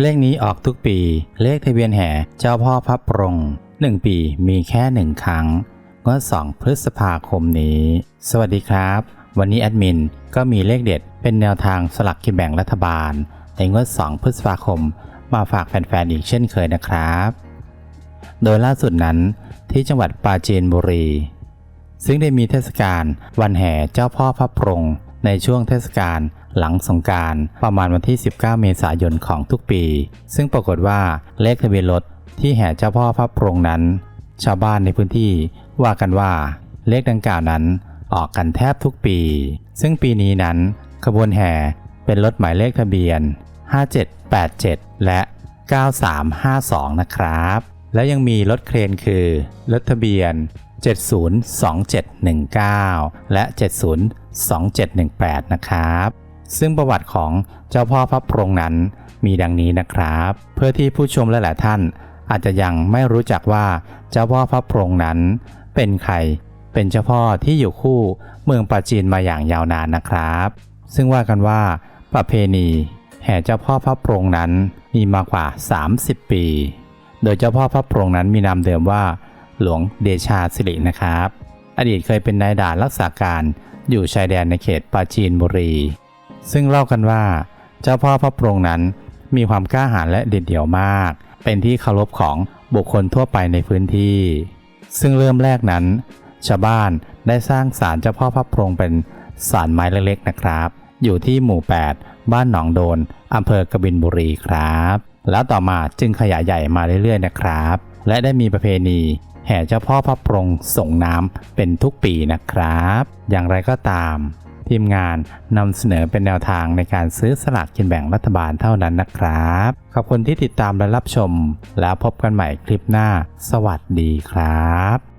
เลขนี้ออกทุกปี เลขทะเบียนแห่เจ้าพ่อพระปรงหนึ่งปีมีแค่หนึ่งครั้งงวด2พฤษภาคมนี้ สวัสดีครับ วันนี้แอดมินก็มีเลขเด็ดเป็นแนวทางสลักกินแบ่งรัฐบาล ในงวด2พฤษภาคม มาฝากแฟนๆอีกเช่นเคยนะครับ โดยล่าสุดนั้นที่จังหวัดปราจีนบุรี ซึ่งได้มีเทศกาลวันแห่เจ้าพ่อพระปรงในช่วงเทศกาล หลังสงการประมาณวันที่ 19 เมษายนของทุกปี ซึ่งปรากฏว่าเลขทะเบียนรถที่แห่เจ้าพ่อพระปรงนั้น ชาวบ้านในพื้นที่ว่ากันว่าเลขดังกล่าวนั้นออกกันแทบทุกปี ซึ่งปีนี้นั้นขบวนแห่เป็นรถหมายเลขทะเบียน 5787 และ 9352 นะครับ และยังมีรถเครนคือรถทะเบียน 702719 และ 702718 นะครับ ซึ่งประวัติของเจ้าพ่อพระโปรงนั้นมีดังนี้นะครับ เพื่อที่ผู้ชมและหลายท่าน อาจจะยังไม่รู้จักว่าเจ้าพ่อพระโปรงนั้น เป็นใคร เป็นเจ้าพ่อที่อยู่คู่เมืองปราจีนมาอย่างยาวนานนะครับ ซึ่งว่ากันว่าประเพณีแห่เจ้าพ่อพระโปรงนั้นมีมากว่า 30 ปี โดยเจ้าพ่อพระโปรงนั้นมีนามเดิมว่า หลวงเดชาสิรินะครับ อดีตเคยเป็นนายด่านรักษาการอยู่ชายแดนในเขตปราจีนบุรี ซึ่งเล่ากันว่า เจ้าพ่อพระโปรงนั้นมีความกล้าหาญและเด็ดเดี่ยวมาก เป็นที่เคารพของบุคคลทั่วไปในพื้นที่ ซึ่งเริ่มแรกนั้น ชาวบ้านได้สร้างศาลเจ้าพ่อพระโปรงเป็นศาลไม้เล็กๆนะครับ อยู่ที่หมู่ 8 บ้านหนองโดนอำเภอกบินบุรีครับ แล้วต่อมาจึงขยายใหญ่มาเรื่อยๆนะครับ และได้มีประเพณีแห่เจ้าพ่อพระโปรงส่งน้ำเป็นทุกปีนะครับ อย่างไรก็ตาม ทีมงานนำเสนอเป็นแนวทางในการซื้อสลากกินแบ่งรัฐบาลเท่านั้นนะครับ ขอบคุณที่ติดตามและรับชม แล้วพบกันใหม่คลิปหน้า สวัสดีครับ